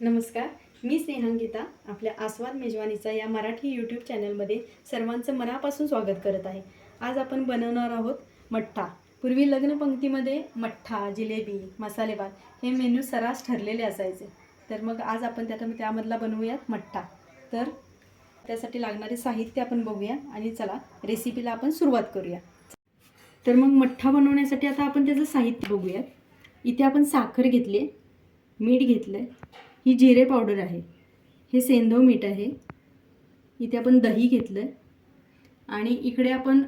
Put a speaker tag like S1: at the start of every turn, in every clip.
S1: नमस्कार मी स्नेहांगीता आपल्या आस्वाद मेजवानीचा या मराठी यूट्यूब चॅनलमध्ये सर्वांचं मनापासून स्वागत करत आहे. आज आपण बनवणार आहोत मठ्ठा. पूर्वी लग्न पंक्तीमध्ये मठ्ठा जिलेबी मसालेभात हे मेन्यू सर्रास ठरलेले असायचे. तर मग आज आपण त्यात त्यामधला बनवूयात मठ्ठा. तर त्यासाठी लागणारे साहित्य आपण बघूया आणि चला रेसिपीला आपण सुरुवात करूया. तर मग मठ्ठा बनवण्यासाठी आता आपण त्याचं साहित्य बघूयात. इथे आपण साखर घेतली मीठ घेतलं ही जिरे पावडर आहे. हे सेंधव मीठ आहे. इथे आपण दही घेतलं आहे आणि इकडे आपण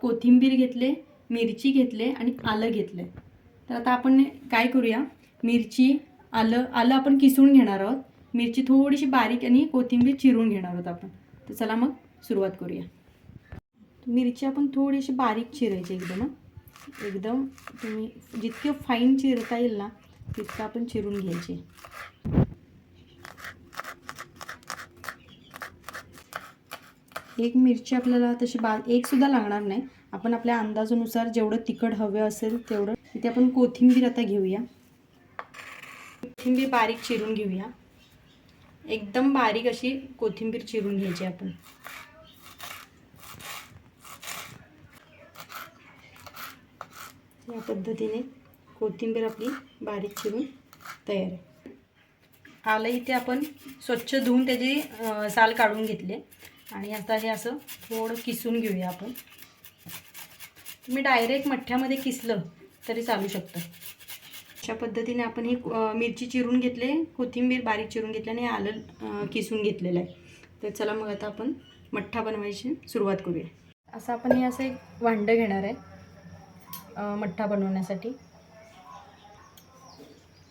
S1: कोथिंबीर घेतले मिरची घेतले आणि आलं घेतलं तर आता आपण काय करूया? मिरची आलं आलं आपण किसून घेणार आहोत. मिरची थोडीशी बारीक आणि कोथिंबीर चिरून घेणार आहोत आपण. तर चला मग सुरुवात करूया. मिरची आपण थोडीशी बारीक चिरायची एकदम एकदम तुम्ही जितकं फाईन चिरता येईल ना तितकं आपण चिरून घ्यायची. एक मिरची आपल्याला तशी बा एक सुद्धा लागणार नाही. आपण आपल्या अंदाजानुसार जेवढं तिखट हवं असेल तेवढं. इथे आपण कोथिंबीर आता घेऊया. कोथिंबीर बारीक चिरून घेऊया. एकदम बारीक अशी कोथिंबीर चिरून घ्यायची आपण. या पद्धतीने कोथिंबीर आपली बारीक चिरून तयार आहे. आलं इथे आपण स्वच्छ धुवून त्याची साल काढून घेतले आणि आता हे असं थोडं किसून घेऊया आपण. तुम्ही डायरेक्ट मठ्ठ्यामध्ये किसलं तरी चालू शकतं. अशा पद्धतीने आपण ही मिरची चिरून घेतले कोथिंबीर बारीक चिरून घेतली आणि आलं किसून घेतलेलं आहे. तर चला मग आता आपण मठ्ठा बनवायची सुरुवात करूया. असं आपण हे असं एक भांडं घेणार आहे मठ्ठा बनवण्यासाठी.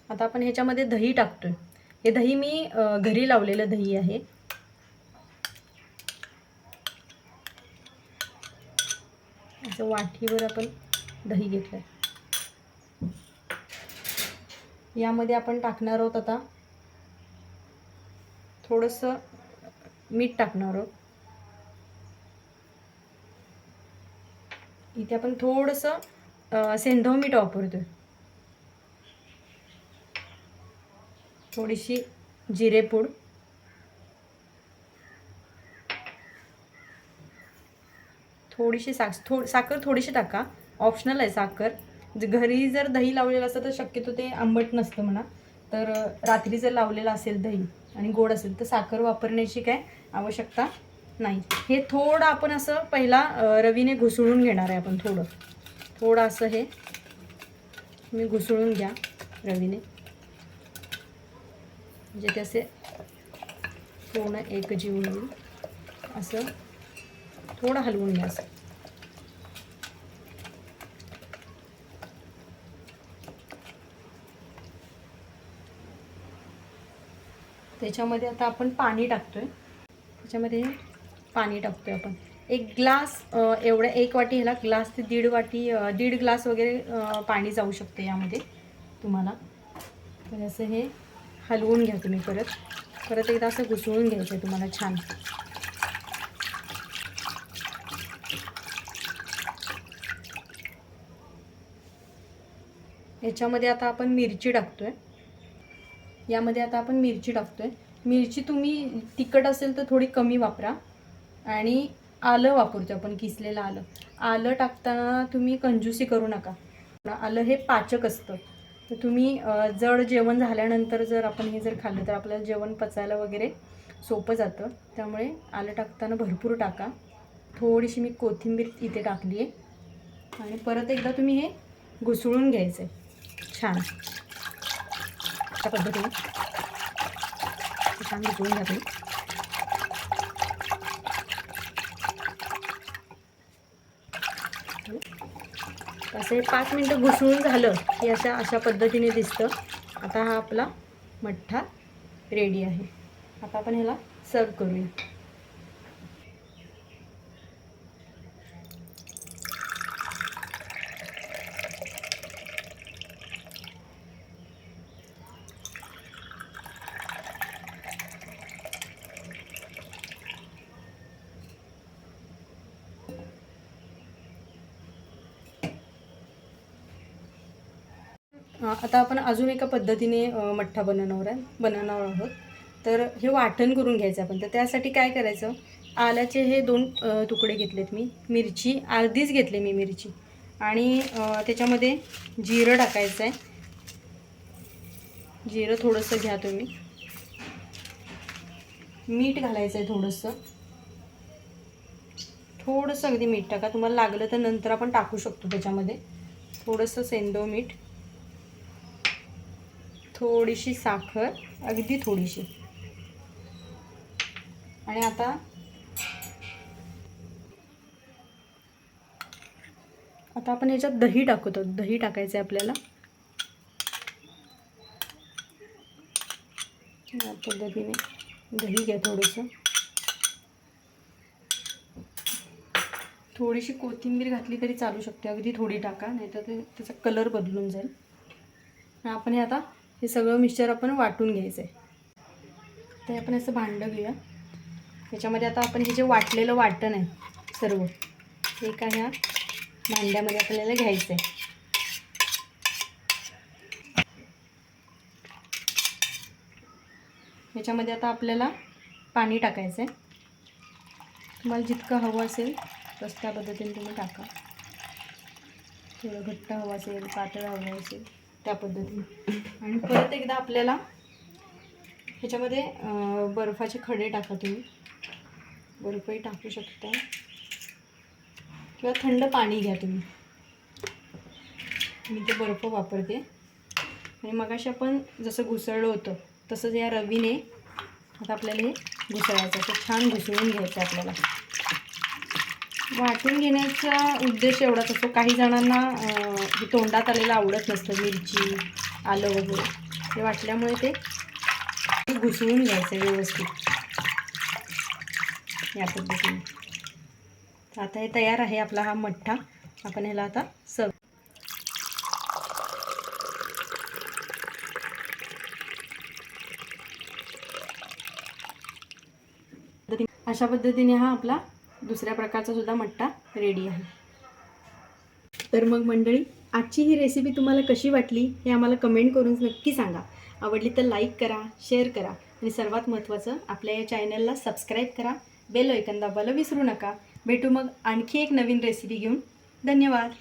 S1: आता आपण ह्याच्यामध्ये दही टाकतो आहे हे दही मी घरी लावलेलं दही आहे. असं वाटीवर आपण दही घेतलं यामध्ये आपण टाकणार आहोत आता थोडंसं मीठ टाकणार आहोत. इथे आपण थोडंसं सेंधव मीठ वापरतोय. थोडीशी जिरेपूड. थोडीशी साख थो साखर थोडीशी टाका. ऑप्शनल आहे साखर. घरी जर दही लावलेलं असतं तर शक्यतो ते आंबट नसतं म्हणा. तर रात्री जर लावलेलं असेल दही आणि गोड असेल तर साखर वापरण्याची काय आवश्यकता नाही. हे थोडं आपण असं पहिला रवीने घुसळून घेणार आहे आपण थोडं. थोडं असं हे तुम्ही घुसळून घ्या रवीने. म्हणजे ते असे पूर्ण एकजीव होईल. असं. थोडं हलवून घ्या असं. त्याच्यामध्ये आता आपण पाणी टाकतोय. त्याच्यामध्ये पाणी टाकतोय आपण. एक ग्लास एवढ्या एक वाटी ह्याला ग्लास ते दीड वाटी दीड ग्लास वगैरे पाणी जाऊ शकते यामध्ये तुम्हाला. तर असं हे हलवून घ्या तुम्ही परत. परत एकदा असं घुसळून घ्यायचं आहे तुम्हाला छान. याच्यामध्ये आता आपण मिरची टाकतो आहे यामध्ये आता आपण मिरची टाकतो आहे मिरची तुम्ही तिखट असेल तर थोडी कमी वापरा. आणि आलं वापरतो आपण किसलेलं आलं. आलं टाकताना तुम्ही कंजूसी करू नका. आलं हे पाचक असतं. तर तुम्ही जड जेवण झाल्यानंतर जर आपण हे जर खाल्लं तर आपल्याला जेवण पचायला वगैरे सोपं जातं. त्यामुळे आलं टाकताना भरपूर टाका. थोडीशी मी कोथिंबीर इथे टाकली आहे आणि परत एकदा तुम्ही हे घुसळून घ्यायचं आहे छान. अशा पद्धतीने छान घेऊन घ्या तुम्ही पाच मिनटं घुसळून झालं की अशा अशा पद्धतीने दिसतं. आता हा आपला मठ्ठा रेडी आहे. आता आपण ह्याला सर्व करूया. आता आपण अजून एका पद्धतीने मठ्ठा बनवणार आहे बनवणार आहोत. तर हे वाटण करून घ्यायचं आपण. तर त्यासाठी काय करायचं? आल्याचे हे दोन तुकडे घेतलेत मी. मिरची अर्धीच घेतली मी मिरची. आणि त्याच्यामध्ये जिरं टाकायचं आहे. जिरं थोडंसं घ्या तुम्ही. मीठ घालायचं आहे थोडंसं. थोडंसं अगदी मीठ टाका. तुम्हाला लागलं तर नंतर आपण टाकू शकतो त्याच्यामध्ये. थोडंसं सेंदो मीठ. थोडीशी साखर अगदी थोडीशी. आणि आता आता आपण याच्यात दही टाकतो. दही टाकायचं आहे आपल्याला. या पद्धतीने दही घ्या थोडंसं. थोडीशी कोथिंबीर घातली तरी चालू शकते. अगदी थोडी टाका नाहीतर ते त्याचा कलर बदलून जाईल. आणि आपण हे आता हे सगळं मिक्सचर आपण वाटून घ्यायचं आहे ते आपण असं भांडं घेऊया. त्याच्यामध्ये आता आपण हे जे वाटलेलं वाटण आहे सर्व हे एका ह्या भांड्यामध्ये आपल्याला घ्यायचं आहे याच्यामध्ये आता आपल्याला पाणी टाकायचं आहे तुम्हाला जितकं हवं असेल तसं त्या पद्धतीने तुम्ही टाका. थोडं घट्ट हवं असेल पातळ हवं असेल. त्या पद्धतीने. आणि परत एकदा आपल्याला ह्याच्यामध्ये बर्फाचे खडे टाका तुम्ही. बर्फही टाकू शकता. किंवा थंड पाणी घ्या तुम्ही. मी ते बर्फ वापरते. आणि मगाशी आपण जसं घुसळलं होतं तसंच या रवीने आता आपल्याला हे घुसळायचं असं छान घुसळून घ्यायचं आपल्याला. वाटून घेण्याचा उद्देश एवढाच असतो. काही जणांना तोंडात आलेलं आवडत नसतं मिरची आलं वगैरे. हे वाटल्यामुळे ते घुसळून घ्यायचं व्यवस्थित. या पद्धतीने. आता हे तयार आहे आपला हा मठ्ठा. आपण ह्याला आता सर्व अशा पद्धतीने हा आपला दुसऱ्या प्रकारचा सुद्धा मट्टा रेडी आहे. तर मग मंडळी आजची ही रेसिपी तुम्हाला कशी वाटली हे आम्हाला कमेंट करून नक्की सांगा. आवडली तर लाईक करा शेअर करा आणि सर्वात महत्त्वाचं आपल्या या चॅनलला सबस्क्राईब करा. बेल ऐकन दाबायला विसरू नका. भेटू मग आणखी एक नवीन रेसिपी घेऊन. धन्यवाद.